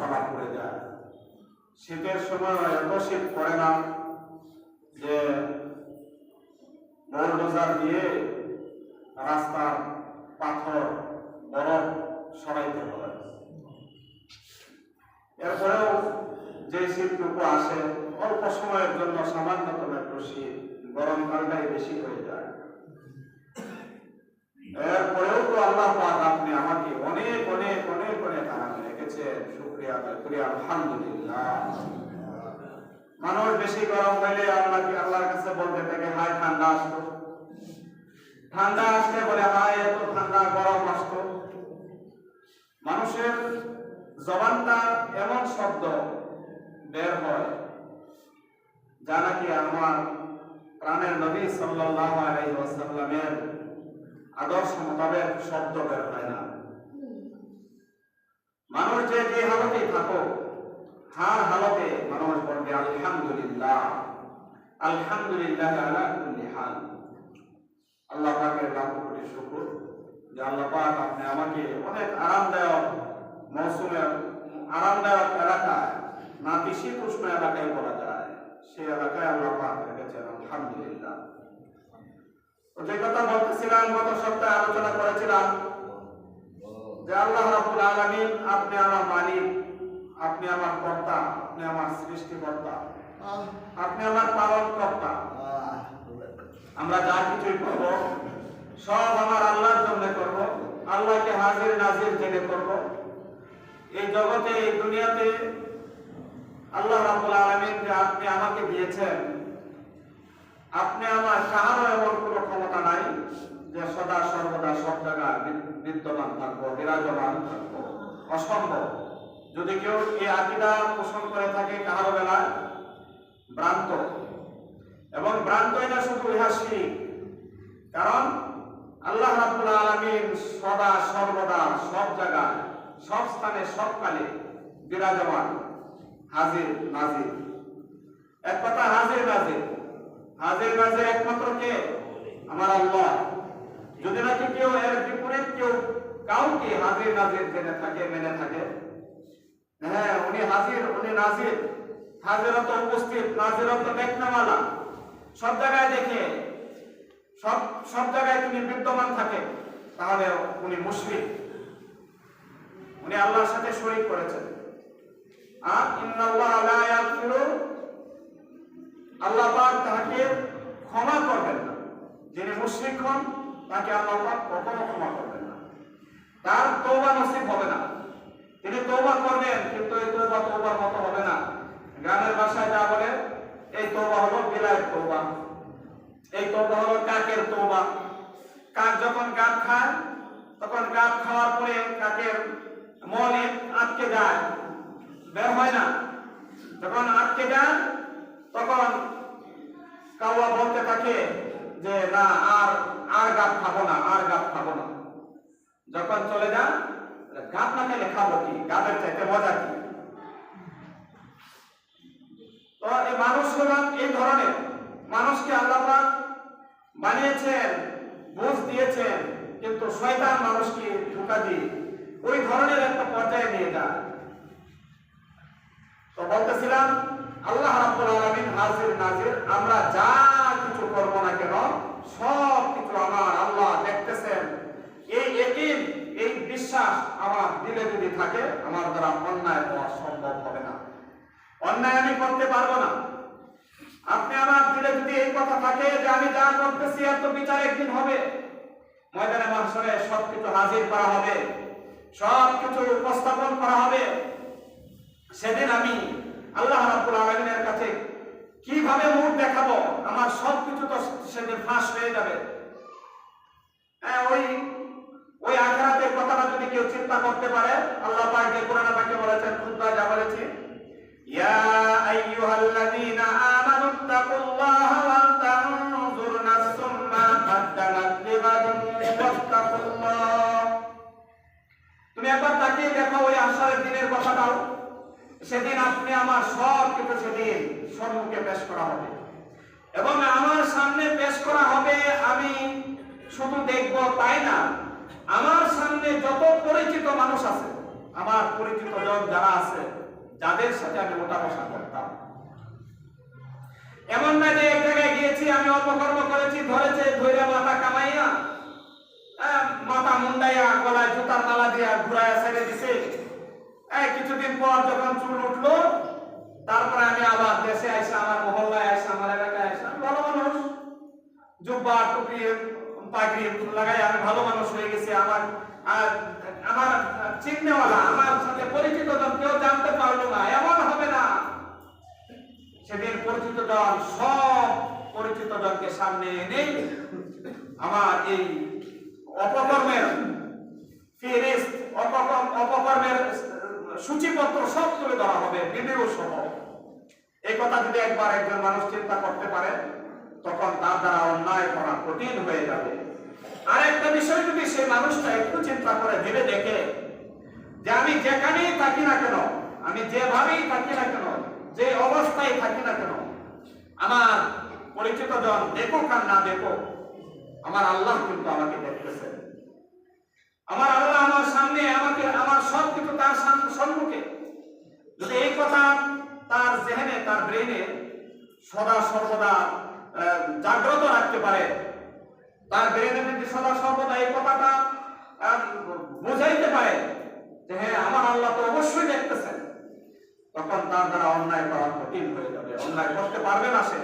গাছপালা পড়ে যায় শীতের সময় এত শীত পড়ে না যে বোলডোজার দিয়ে রাস্তার পাথর, বরফ সরাইতে হয় এরপরেও যে শীতটুকু আসে, অল্প সময়ের জন্য সামান্যতম একটু শীত গরমকালটাই বেশি হয়ে যায়। এরপরেও তো আল্লাহ আপনি আমাকে অনেক অনেক অনেক অনেক আরামে রেখেছেন মানুষ বেশি গরম হইলে আল্লাহকে, আল্লাহর কাছে বলতে থাকে, হায়, ঠান্ডা আসতো ঠান্ডা আসলে বলে, হায়, এত ঠান্ডা, গরম আসতো মানুষের জবানটা এমন শব্দ বের হয়, যা নাকি আমার প্রাণের নবী সাল্লাল্লাহু আলাইহি ওয়াসাল্লামের আদর্শ মোতাবেক শব্দ বের হয় না। মানুষ যে যে হালতেই থাকুক হার হালতে মানুষ বলবে, আলহামদুলিল্লাহ। আলহামদুলিল্লাহ আলা আল্লাহ পাকের লাখ কোটি শুকর, যে আল্লাহ পাক আপনি আমাকে অনেক আরামদায়ক মৌসুমের, আরামদায়ক এলাকায়, নাতিশীতোষ্ণ এলাকায় বলা যায়, সেই এলাকায় আল্লাহ পাক রেখেছেন, আলহামদুলিল্লাহ। যে কথা বলতেছিলাম, গত সপ্তাহে আলোচনা করেছিলাম যে আল্লাহ রাব্বুল আলামিন আপনি আমার মালিক আপনি আমার কর্তা আপনি আমার সৃষ্টিকর্তা আপনি আমার পালন কর্তা আমরা যা কিছুই করব সব আমার আল্লাহর জন্য করব আল্লাহকে হাজির নাজির জেনে করব। এই জগতে এই দুনিয়াতে আল্লাহ রাব্বুল আলামিন যে আপনি আমাকে দিয়েছেন আপনি আমার কারও এমন কোনো ক্ষমতা নাই। যে সদা সর্বদা সব জায়গায় বিদ্যমান থাকব, বিরাজমান থাকব। অসম্ভব। যদি কেউ এই আকিদা পোষণ করে থাকে কাহারো বেলায়? ভ্রান্ত। এবং ভ্রান্তই না শুধু ইহা কারণ আল্লাহ রাব্বুল আলামিন সদা সর্বদা সব জায়গায়, সব স্থানে, সব কালে বিরাজমান, হাজির, নাজির। এক কথা হাজির, নাজির। হাজির, নাজির একমাত্র কে? আমার আল্লাহ। যদি নাকি কেউ এর বিপরীত কেউ কাউকে হাজির নাজির জেনে থাকে, মেনে থাকে হ্যাঁ উনি হাজির, উনি নাজির। হাজিরত উপস্থিত, নাজিরত দেখনামালা সব জায়গায় দেখে, সব সব জায়গায় তিনি বিদ্যমান থাকে, তাহলে উনি মুশরিক। উনি আল্লাহর সাথে শরীক করেছেন। আর ইন্নাল্লাহ লা ইয়াগফিরু, আল্লাহ পাক তাকে ক্ষমা করবেন না। যিনি মুশরিক হন তাকে আল্লাহ কখনো ক্ষমা করবেন না। তার তওবা নসিব হবে না। তিনি তওবা করবেন, কিন্তু এই তওবা তওবার মতো হবে না। গ্রামের ভাষায় যা বলে, এই তওবা হলো বিলায়ের তওবা। এই তওবা হলো কাকের তওবা। কাক যখন গাছ খায়, তখন গাছ খাওয়ার পরে কাকের মনে আটকে যায়। বের হয় না। যখন আটকে যায়, তখন কাউয়া বলতে থাকে যে, না, আর আর গাছ খাব না, আর গাছ খাব না। যখন চলে যান গাছ না খেলে খাব কি? গাছের চাইতে মজা কি? তো এই মানুষ এই ধরনের, মানুষকে আল্লাহ বানিয়েছেন, বুঝ দিয়েছেন, কিন্তু শয়তান মানুষকে ধোকা দিয়ে ওই ধরনের একটা পর্যায়ে নিয়ে যায়। তো বলতেছিলাম, আল্লাহ রাব্বুল আলামিন হাজির নাজির, আমরা যা কিছু করব না কেন সব কিছু আমার আল্লাহ দেখতেছেন। এই একিন এই বিশ্বাস আমার দিলে যদি থাকে, আমার দ্বারা অন্যায় হওয়া সম্ভব হবে না। অন্যায় আমি করতে পারব না। আপনি আমার দিলে যদি এই কথা থাকে যে আমি যা করতেছি এত বিচার একদিন হবে। ময়দানে মাসরে সবকিছু হাজির করা হবে। সবকিছু উপস্থাপন করা হবে। সেদিন আমি আল্লাহ রাব্বুল আলামিনের কাছে কীভাবে মুখ দেখাবো? আমার সবকিছু তো সেদিন ফাঁস হয়ে যাবে। হ্যাঁ ওই ওই আখেরাতের কথাটা যদি কেউ চিন্তা করতে পারে, আল্লাহ পাক যে কোরআন পাকে বলেছেন, খুদ্া যা বলেছি, ইয়া আইয়ুহাল্লাযীনা আমানুত্তাকুল্লাহা সেদিন আপনি আমার সব কিছু সেদিন সম্মুখে পেশ করা হবে। এবং আমার সামনে পেশ করা হবে আমি শুধু দেখব তাই না আমার সামনে যত পরিচিত মানুষ আছে আমার পরিচিত জন যারা আছে যাদের সাথে আমি ওটা বসা করতাম। এমন না যে এক জায়গায় গিয়েছি আমি অপকর্ম করেছি ধরেছে ধৈর্য মাথা কামাইয়া আহ, মাথা মুন্ডাইয়া গলায় জুতার মালা দিয়া ঘুরাইয়া ছেড়ে দিছে। কিছুদিন পর যখন চুল উঠল, তারপরে আমি আবার দেশে আইসা, আমার মহল্লায় আইসা, আমার এলাকায় আইসা ভালো মানুষ। জুব্বা, টুপি, পাগড়ি লাগাই আমি ভালো মানুষ হয়ে গেছি। আমার আমার চিহ্নেওয়ালা, আমার সাথে পরিচিত জন কেউ জানতে পারল না, এমন হবে না। সেদিন পরিচিত জন, সব পরিচিত জনকে সামনে এনে আমার এই অপকর্মের অপকর্ম, অপকর্মের সূচিপত্র সব তুলে ধরা হবে ভিডিও সহ এই কথা যদি একবার একজন মানুষ চিন্তা করতে পারে, তখন তার দ্বারা অন্যায় করা কঠিন হয়ে যাবে। আর একটা বিষয় যদি সেই মানুষটা একটু চিন্তা করে, ভেবে দেখে যে আমি যেখানেই থাকি না কেন, আমি যেভাবেই থাকি না কেন, যে অবস্থায় থাকি না কেন, আমার পরিচিত জন দেখুক আর না দেখুক, আমার আল্লাহ কিন্তু আমাকে দেখতেছেন। আমার আল্লাহ আমার সামনে আমাকে, আমার সব কিছু তার সাম- সম্মুখে। যদি এই কথা তার জেহেনে, তার ব্রেনে সদা সর্বদা জাগ্রত রাখতে পারে, তার ব্রেনে যদি সদা সর্বদা এই কথাটা বোঝাইতে পারে যে হ্যাঁ আমার আল্লাহ তো অবশ্যই দেখতেছেন। তখন তার দ্বারা অন্যায় করা কঠিন হয়ে যাবে, অন্যায় করতে পারবে না সে।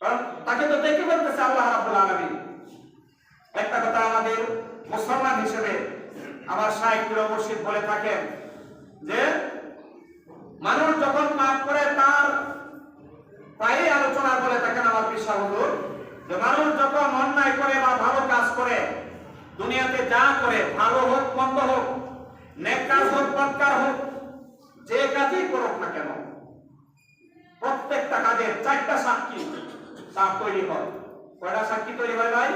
কারণ তাকে তো দেখে বলতেছে আল্লাহ রাব্বুল আলামিন। একটা কথা আমাদের মুসলমান হিসেবে আমার শাহেক পীর মুর্শিদ বলে থাকেন যে, মানুষ যখন পাপ করে তার প্রায়ই আলোচনা বলে থাকেন আমার পিসা হুজুর, যে মানুষ যখন অন্যায় করে বা ভালো কাজ করে, দুনিয়াতে যা করে, ভালো হোক, মন্দ হোক, নেক কাজ হোক, বদকার হোক, যে কাজই করুক না কেন, প্রত্যেকটা কাজের চারটা সাক্ষী তার তৈরি হয়। কয়টা সাক্ষী তৈরি হয় ভাই?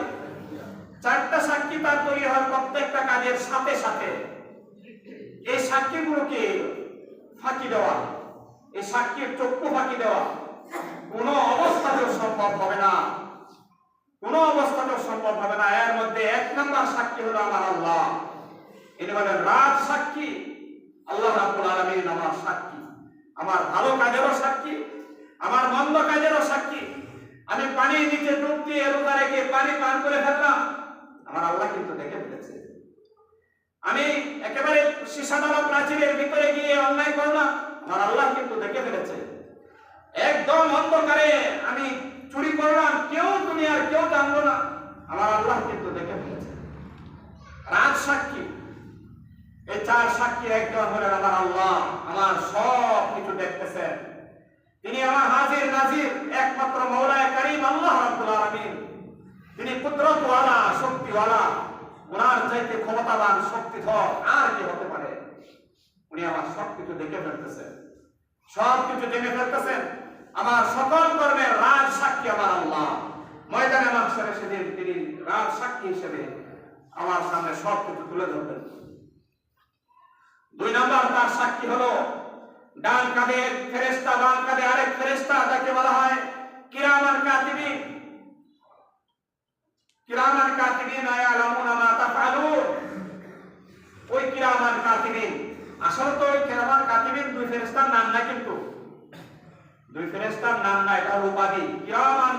চারটা সাক্ষী তার তৈরি হয় প্রত্যেকটা কাজের সাথে সাথে এই সাক্ষীগুলোকে ফাঁকি দেওয়া, এই সাক্ষীর চক্ষু ফাঁকি দেওয়া কোন অবস্থাতেও সম্ভব হবে না। কোন অবস্থাতেও সম্ভব হবে না। এর মধ্যে এক নম্বর সাক্ষী হলো আমার আল্লাহ। এটা বলেন রাজ সাক্ষী। আল্লাহ রাব্বুল আলামিন আমার সাক্ষী। আমার ভালো কাজেরও সাক্ষী, আমার মন্দ কাজেরও সাক্ষী। আমি পানির নিচে ডুব দিয়ে রোজা রেখে পানি পান করে ফেললাম। আমার আল্লাহ কিন্তু দেখে ফেলেছে। আমি একেবারে সীসাদালা প্রাচীরের ভিতরে গিয়ে অন্যায় করলাম, আমার আল্লাহ কিন্তু দেখে ফেলেছে। একদম অন্ধকারে আমি চুরি করলাম, কেউ দুনিয়ার কেউ জানলো না, আমার আল্লাহ কিন্তু দেখে ফেলেছে। রাজ সাক্ষী, এই চার সাক্ষী একজন হলেন আমার আল্লাহ, আমার সব কিছু দেখতেছেন। তিনি আমার হাজির, নাজির, একমাত্র মৌলায় করিম, আল্লাহ কুদরতওয়ালা শক্তিওয়ালা, ওনার চাইতে ক্ষমতাবান, শক্তিধর, আর কি হতে পারে। উনি আমার সব কিছু দেখে ফেলতেছেন সব কিছু জেনে ফেলতেছেন আমার সকল কর্মের রাজ সাক্ষী আমার আল্লাহ। ময়দানে মাসরে সেদিন তিনি রাজ সাক্ষী হিসেবে আমার সামনে সব কিছু তুলে ধরবেন। দুই নম্বর তার সাক্ষী হলো ডান কাঁধে ফেরেস্তা বাম কাঁধে আরেক ফেরেস্তা যাকে বলা হয় কিরামান কাতিবিন কিরামান কাতিবিন ইয়ালামুনা মা তাফআলুন। ওই কিরামান কাতিবিন। আসলে তো ওই কিরামান কাতিবিন দুই ফেরেশতার নাম না কিন্তু। দুই ফেরেশতার নাম না এটা উপাধি কিরামান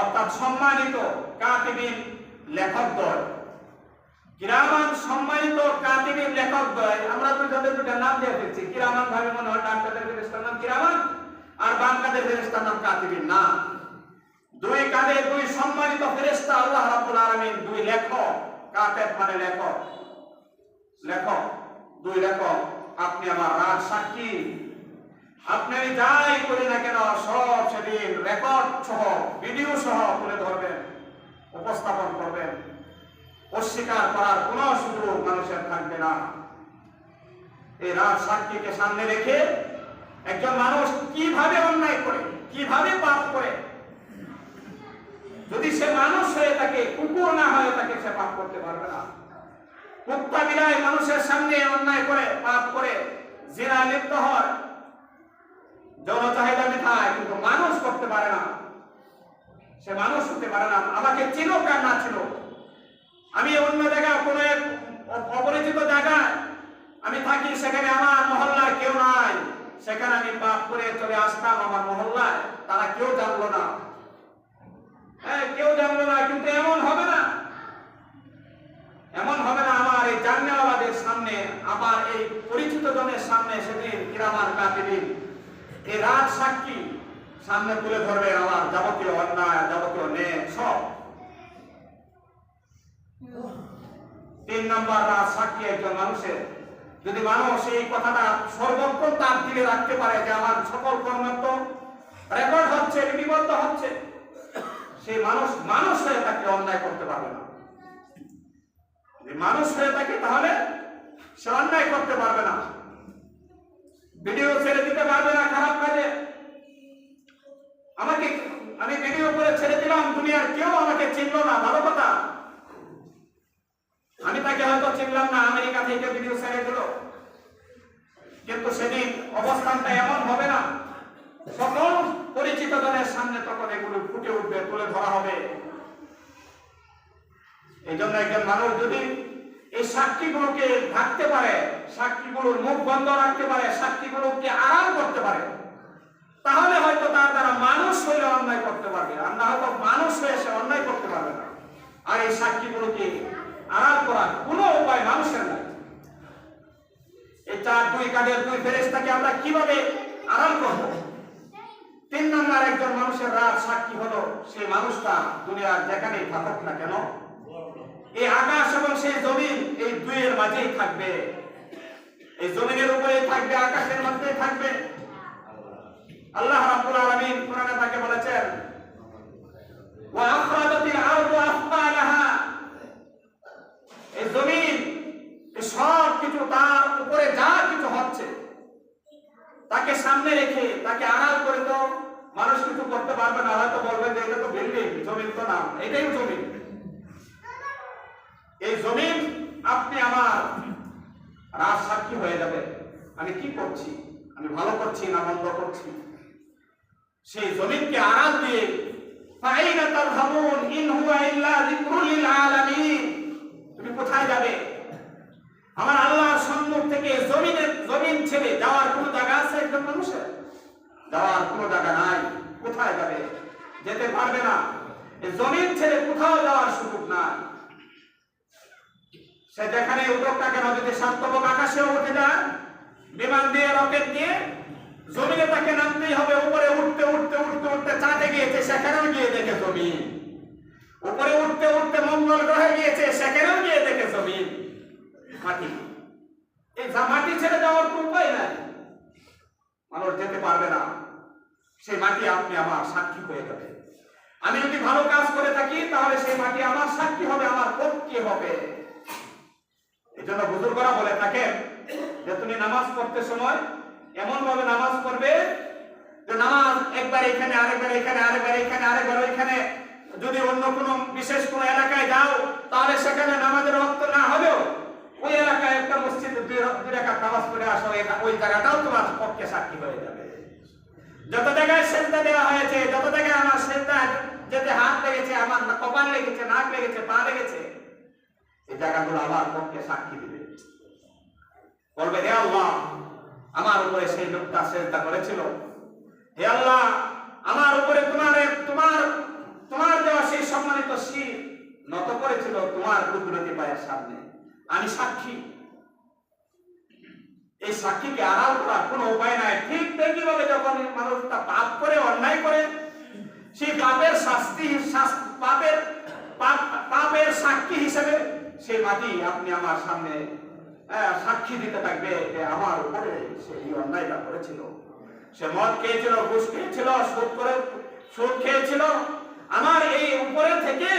অর্থাৎ সম্মানিত কাতিবিন লেখকদ্বয় কিরামান সম্মানিত কাতিবিন লেখকদ্বয় আমরা তো যাদের দুটা নাম দিয়ে ফেলছি কিরামান ভাবে মনে হয় ডাক্তারদের ফেরেশতার নাম কিরামান আর বাংলাদেশ ফেরেশতার নাম কাতিবিন না। দুই কাঁধে দুই সম্মানিত ফেরেশতা আল্লাহ রাব্বুল আলামিন দুই লেখক কাতেব মানে লেখক। লেখক, দুই লেখক, আপনি আমার রাজ সাক্ষী। আপনি আমি যাই করি না কেন, সব সেদিন রেকর্ড সহ ভিডিও সহ তুলে ধরবেন, উপস্থাপন করবেন। অস্বীকার করার কোন সুযোগ মানুষের থাকবে না। এই রাজ সাক্ষীকে সামনে রেখে একজন মানুষ কীভাবে অন্যায় করে, কীভাবে পাপ করে যদি সে মানুষ হয়ে থাকে কুকুর না হয়ে থাকে সে পাপ করতে পারবে না। কুত্তা বিলাই মানুষের সামনে অন্যায় করে, পাপ করে জিনা লিপ্ত হয়। যৌন চাহিদা মেটায় কিন্তু মানুষ করতে পারে না। সে মানুষ হতে পারে না। আমাকে চিনো কার না ছিল আমি অন্য জায়গায় কোনো এক অপরিচিত জায়গায় আমি থাকি, সেখানে আমার মহল্লায় কেউ নাই। সেখানে আমি পাপ করে চলে আসতাম আমার মহল্লায়। তারা কেউ জানলো না। হ্যাঁ কেউ জানলো না, কিন্তু এমন হবে না। এমন হবে না আমার এই জান্নাওয়ালাদের সামনে আমার এই পরিচিত জনের সামনে সেদিন কিরামান কাতিদিন এই রাজ সাক্ষী সামনে তুলে ধরবে আমার যাবতীয় অন্যায়, যাবতীয় ন্যায়, সব। তিন নম্বর রাজ সাক্ষী একজন মানুষের। যদি মানুষ এই কথাটা সর্বক্ষণ তার দিলে রাখতে পারে যে আমার সকল কর্মত্ব রেকর্ড হচ্ছে, লিপিবদ্ধ হচ্ছে। সেই মানুষ মানুষ হয়ে তাকে অন্যায় করতে পারবে না। মানুষ হয়ে থাকে, তাহলে সে অন্যায় করতে পারবে না। ভিডিও ছেড়ে দিতে পারবে না, খারাপ কাজে। আমাকে আমি ভিডিও করে ছেড়ে দিলাম, দুনিয়ার কেউ আমাকে চিনলো না, ভালো কথা। আমি তাকে হয়তো চিনলাম না, আমেরিকা থেকে ভিডিও ছেড়ে দিল। কিন্তু সেদিন অবস্থানটা এমন হবে না সকল পরিচিত জনের সামনে তখন এগুলো ফুটে উঠবে, তুলে ধরা হবে। এই জন্য একজন মানুষ যদি এই সাক্ষীগুলোকে ঢাকতে পারে, সাক্ষীগুলোর মুখ বন্ধ রাখতে পারে, সাক্ষীগুলোকে আড়াল করতে পারে, তাহলে হয়তো তার দ্বারা মানুষ হইলে অন্যায় করতে পারবে, আর না হয়তো মানুষ হয়ে সে অন্যায় করতে পারবে না। আর এই সাক্ষীগুলোকে আড়াল করার কোনো উপায় মানুষের নাই। এই চার দুই কাঠের দুই ফেরেশতাকে আমরা কীভাবে আড়াল করব? তিন নম্বর একজন মানুষের রাত সাক্ষী হলো সেই মানুষটা দুনিয়ার যেখানেই থাকুক না কেন? এই আকাশ এবং সেই জমিন এই দুইয়ের মাঝেই থাকবে। এই জমিনের উপরে থাকবে, আকাশের মধ্যেই থাকবে। আল্লাহ রাব্বুল আলামিন কোরআনে তাকে বলেছেন, ওয়া আখরাজাতিল আরদু আফকালাহা এই জমিন সব কিছু তার উপরে যা কিছু হচ্ছে তাকে সামনে রেখে তাকে আড়াল করে তো মানুষ কিছু করতে পারবে না, হয়তো বলবেন যে এটা তো বিল্ডিং জমিন তো না এটাই জমিন। এই জমিন আপনি আমার রাজ সাক্ষী হয়ে যাবে। আমি কি করছি? আমি ভালো করছি না মন্দ করছি? সেই জমিনকে আড়াল দিয়ে, ফাইনা তাযহাবুন ইন হুয়া ইল্লা যিকরুল আলামিন। তুমি কোথায় যাবে? আমার আল্লাহর সম্মুখ থেকে জমিনের জমিন ছেড়ে যাওয়ার কোনো জায়গা আছে একজন মানুষের? যাওয়ার কোনো জায়গা নাই। কোথায় যাবে? যেতে পারবে না। জমিন ছেড়ে কোথাও যাওয়ার সুযোগ নাই। সে যেখানে না কেন, যদি সান্তবক আকাশেও উঠে যায়, বিমান দিয়ে, রকেট দিয়ে, জমিনে তাকে নামতেই হবে। উপরে উঠতে উঠতে উঠতে উঠতে চাঁদে গিয়েছে, সেখানেও গিয়ে দেখে জমিন। উপরে উঠতে উঠতে মঙ্গল গ্রহে গিয়েছে, সেখানেও গিয়ে দেখে জমিন। মাটি। এই মাটি ছেড়ে উপায় নাই। মানুষ যেতে পারবে না। সেই মাটি আপনি আমার সাক্ষী হয়ে যাবে। আমি যদি ভালো কাজ করে থাকি, তাহলে সেই মাটি আমার সাক্ষী হবে, আমার পক্ষে হবে। এই জন্য বুজুর্গরা বলে যে, তুমি নামাজ পড়তে সময় এমন ভাবে নামাজ পড়বে যে, নামাজ একবার এখানে, আরেকবার এখানে আরেকবার এখানে, আরেকবার ওইখানে। যদি অন্য কোনো বিশেষ কোনো এলাকায় যাও, তাহলে সেখানে নামাজের রক্ত না হলেও ওই এলাকায় একটা মসজিদে দুই রা- দুই রাকাত নামাজ পড়ে আসো ওই জায়গাটাও তোমার পক্ষে সাক্ষী হয়ে যাবে। যত জায়গায় সেজদা দেওয়া হয়েছে, যত জায়গায় আমার সেজদা যেতে হাত লেগেছে, আমার কপাল লেগেছে, নাক লেগেছে, পা লেগেছে, এই জায়গাগুলো আমার পক্ষে সাক্ষী দিবে। বলবে, হে আল্লাহ, আমার উপরে সেই লোকটা চেষ্টা করেছিল। হে আল্লাহ, আমার উপরে তোমার তোমার তোমার দেওয়া সেই সম্মানিত শির নত করেছিল তোমার কুদরতি পায়ের সামনে। আমি সাক্ষী। এই সাক্ষীকে আড়াল করার কোনো উপায় নাই। ঠিক তেমনি ভাবে যখন মানুষটা পাপ করে, অন্যায় করে, সেই পাপের শাস্তি পাপের পাপের সাক্ষী হিসেবে সেই মাটি আপনি আমার সামনে সাক্ষী দিতে থাকবে যে আমার উপরে সে এই অন্যায়টা করেছিল। সে মদ খেয়েছিল, ঘুষ খেয়েছিল সুদ করে সুদ খেয়েছিল। আমার এই উপরে থেকে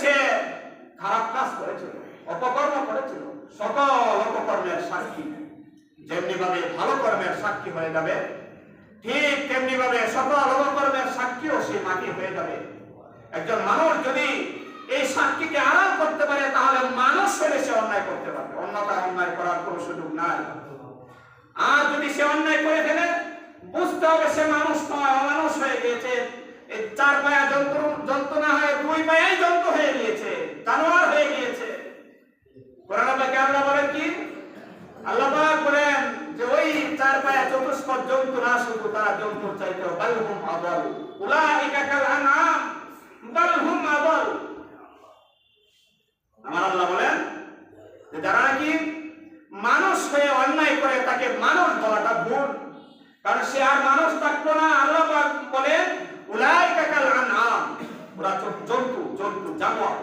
সে খারাপ কাজ করেছিল, অপকর্ম করেছিল। সকল অপকর্মের সাক্ষী যেমনি ভাবে ভালো কর্মের সাক্ষী হয়ে যাবে, ঠিক তেমনি ভাবে সকল অপকর্মের সাক্ষীও সেই মাটি হয়ে যাবে। একজন মানুষ যদি এই সাক্ষীকে আড়াল করতে পারে, তাহলে মানুষ হলে সে অন্যায় করতে পারবে। অন্যথায় অন্যায় করার কোনো সুযোগ নাই। আর যদি সে অন্যায় করে ফেলে, বুঝতে হবে সে মানুষ নয়, অমানুষ হয়ে গিয়েছে। চার পায়া যন্ত্র যন্ত্রণা হয়ে দুই পায়াই যন্ত্র হয়ে গিয়েছে, জানোয়ার হয়ে গিয়েছে। আল্লাহ বলেন বলেন যে ওই চার পায়া চতুষ্পদ জন্তু না শুধু তারা জন্তুর চাইতে বালহুম আদল উলাইকা কাল আনআম বালহুম আদল আমার আল্লাহ বলেন যে যারা নাকি মানুষ হয়ে অন্যায় করে, তাকে মানুষ বলাটা ভুল। কারণ সে আর মানুষ থাকতো না। আল্লাহ পাক বলেন, উলাইকা কাল আনআম, ওরা জন্তু জন্তু, জানোয়ার।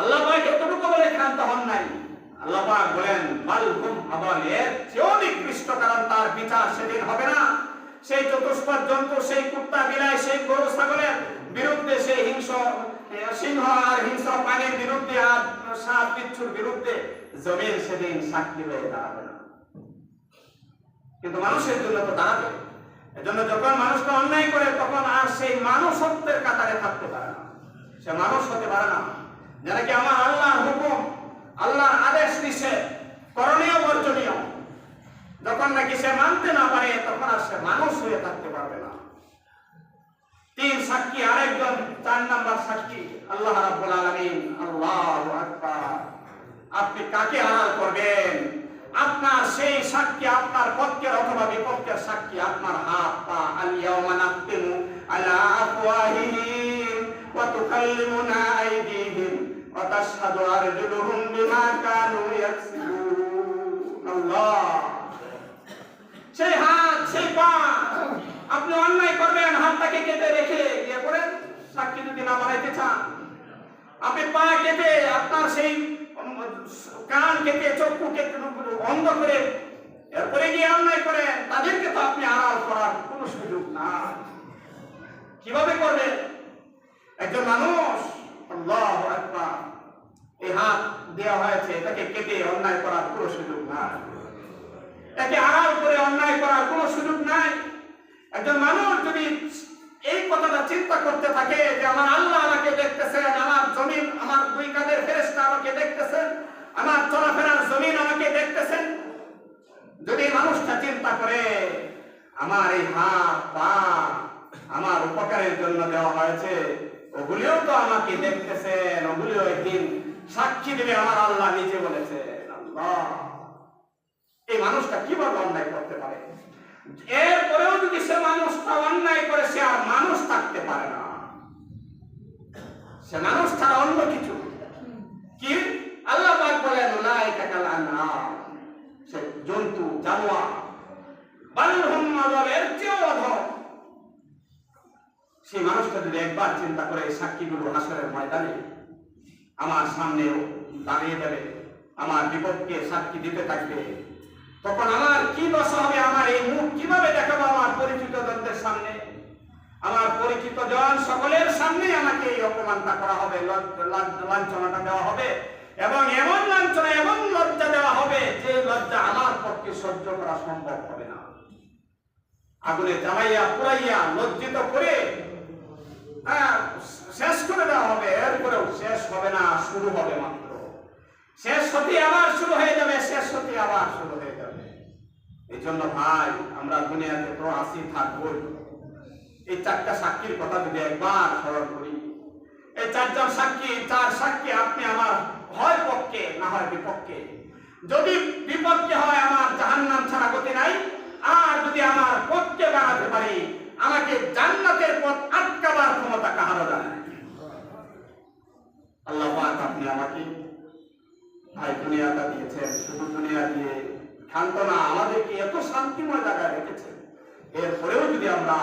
আল্লাহ পাক এতটুকু বলে ক্ষান্ত হন নাই। আল্লাহ পাক বলেন, বাল হুম আবাল এর চেয়েও নিকৃষ্ট কারণ তার বিচার সেদিন হবে না। সেই চতুষ্পদ জন্তু, সেই কুত্তা বিলাই, সেই গরু ছাগলের বিরুদ্ধে সেই হিংস সিংহ আর হিংস্র প্রাণীর বিরুদ্ধে আর সাপ, বিচ্ছুর বিরুদ্ধে জমিন সেদিন সাক্ষী হয়ে দাঁড়াবে না। কিন্তু মানুষের জন্য তো দাঁড়াবে। এজন্য যখন মানুষটা অন্যায় করে, তখন আর সেই মানুষত্বের কাতারে থাকতে পারে না। সে মানুষ হতে পারে না। আমার আল্লাহর হুকুম, আল্লাহর আদেশ নিষেধ করণীয় বর্জনীয়, যখন নাকি সে মানতে না পারে, তখন আর সে মানুষ হয়ে থাকতে পারবে না। তিন সাক্ষী, আরেকজন, চার নাম্বার সাক্ষী, আল্লাহ রাব্বুল আলামিন, আল্লাহু আকবার। আপনি কাকে আড়াল করবেন? আপনার সেই সাক্ষী আপনার পক্ষের অথবা বিপক্ষের সাক্ষী আপনার হাত, পা আলিয়াউমা নাকতিমু আলা ওয়া তুকাল্লিমুনা আইদিহিম তাশহাদু আরজুলুহুম বিমা কানু ইয়াকসিবুন আল্লাহ সেই হাত, সেই পা, আপনি অন্যায় করবেন, হাতটাকে কেটে রেখে ইয়ে করেন সাক্ষী যদি না বানাইতে চান। আপনি পা কেটে আপনার সেই কান কেটে, চক্ষু কেটে অন্ধ করে এরপরে গিয়ে অন্যায় করেন, তাদেরকে তো আপনি আড়াল করার কোনো সুযোগ না কীভাবে করবেন? একজন মানুষ আল্লাহু আকবার। এই হাত দেওয়া হয়েছে, এটাকে কেটে অন্যায় করার কোনো সুযোগ নাই। তাকে আড়াল করে অন্যায় করার কোনো সুযোগ নাই। একজন মানুষ যদি এই কথাটা চিন্তা করতে থাকে যে, আমার আল্লাহ আমাকে দেখতেছেন, আমার জমিন, আমার দুই কাঁধের ফেরেশতা আমাকে দেখতেছেন, আমার চলাফেরার জমিন আমাকে দেখতেছেন। যদি মানুষটা চিন্তা করে, আমার এই হাত, পা আমার উপকারের জন্য দেওয়া হয়েছে। ওগুলিও তো আমাকে দেখতেছেন, ওগুলিও একদিন সাক্ষী দেবে আমার আল্লাহ নিজে আল্লাহ। এই মানুষটা কীভাবে অন্যায় করতে পারে? এরপরেও যদি সে মানুষটা অন্যায় করে, সে আর মানুষ থাকতে পারে না। সে মানুষ ছাড়া অন্য কিছু। কি? আল্লাহ পাক বলেন, উলাইকা কাল আনআম সে জন্তু, জানোয়ার। বাল হুম আযাবের চেয়েও অধম। সেই মানুষটা যদি একবার চিন্তা করে এই সাক্ষীগুলো হাসরের ময়দানে। আমার সামনে দাঁড়িয়ে যাবে, আমার বিপক্ষে সাক্ষী দিতে থাকবে। তখন আমার কি দশা হবে, আমার এই মুখ কীভাবে দেখাবো আমার পরিচিত জনদের সামনে? আমার পরিচিত জন সকলের সামনে আমাকে এই অপমানটা করা হবে লাঞ্ছনাটা দেওয়া হবে, এবং এমন লাঞ্ছনা, এমন লজ্জা দেওয়া হবে যে লজ্জা আমার পক্ষে সহ্য করা সম্ভব হবে না। আগুনে জ্বালাইয়া পুরাইয়া লজ্জিত করে শেষ করে দেওয়া হবে, এরপরেও শেষ হবে না, শুরু হবে মাত্র। শেষ হতে আবার শুরু হয়ে যাবে, শেষ হতে আবার শুরু হয়ে যাবে। এই জন্য ভাই, আমরা দুনিয়াতে তো আসি থাকবই। এই চারটা সাক্ষীর কথা যদি একবার স্মরণ করি। এই চারজন সাক্ষী, চার সাক্ষী আপনি আমার হয় পক্ষে, না হয় বিপক্ষে। যদি বিপক্ষে হয়, আমার জাহান্নাম ছাড়া গতি নাই। আর যদি আমার পক্ষে বাড়াতে পারি আমাকে জান্নাতের পথ আটকাবার ক্ষমতা কাহারও জানে আল্লাহ আপনি আমাকে ভাই দুনিয়াটা দিয়েছেন, শুধু দুনিয়া দিয়ে ক্ষান্ত আমাদেরকে এত শান্তিময় জায়গায় রেখেছেন। এরপরেও যদি আমরা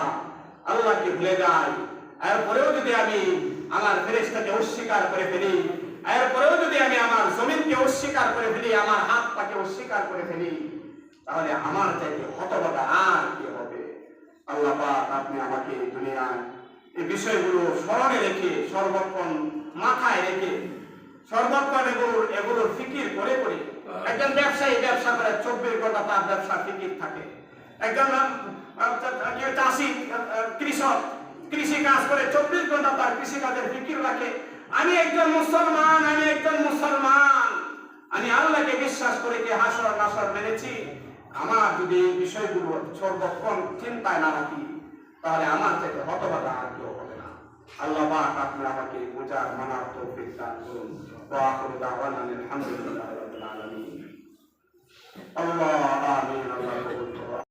আল্লাহকে ভুলে যাই এরপরেও যদি আমি আমার ফেরেশতাকে অস্বীকার করে ফেলি এরপরেও যদি আমি আমার জমিনকে অস্বীকার করে ফেলি, আমার হাত পাকে অস্বীকার করে ফেলি, তাহলে আমার চাইতে হতবাদা আর কি হবে আল্লাহ আপনি আমাকে এই দুনিয়ায় এই বিষয়গুলো স্মরণে রেখে, সর্বক্ষণ মাথায় রেখে, সর্বক্ষণ এগুলোর এগুলোর ফিকির করে করে একজন ব্যবসায়ী ব্যবসা করে, চব্বিশ ঘণ্টা তার ব্যবসা ফিকির থাকে। একজন চাষি কৃষক, কৃষি কাজ করে চব্বিশ ঘণ্টা তার কৃষি কাজের ফিকির রাখে। আমি একজন মুসলমান, আমি একজন মুসলমান। আমি আল্লাহকে বিশ্বাস করে কি হাসর নাসর মেনেছি? আমার যদি এই বিষয়গুলো সর্বক্ষণ চিন্তায় না রাখি, তাহলে আমার থেকে হতবাদা আর কেউ হবে না। আল্লাহ পাক আপনি আমাকে বোঝার, মানার তৌফিক দান করুন। আল্লাহ, আমিন, আল্লাহ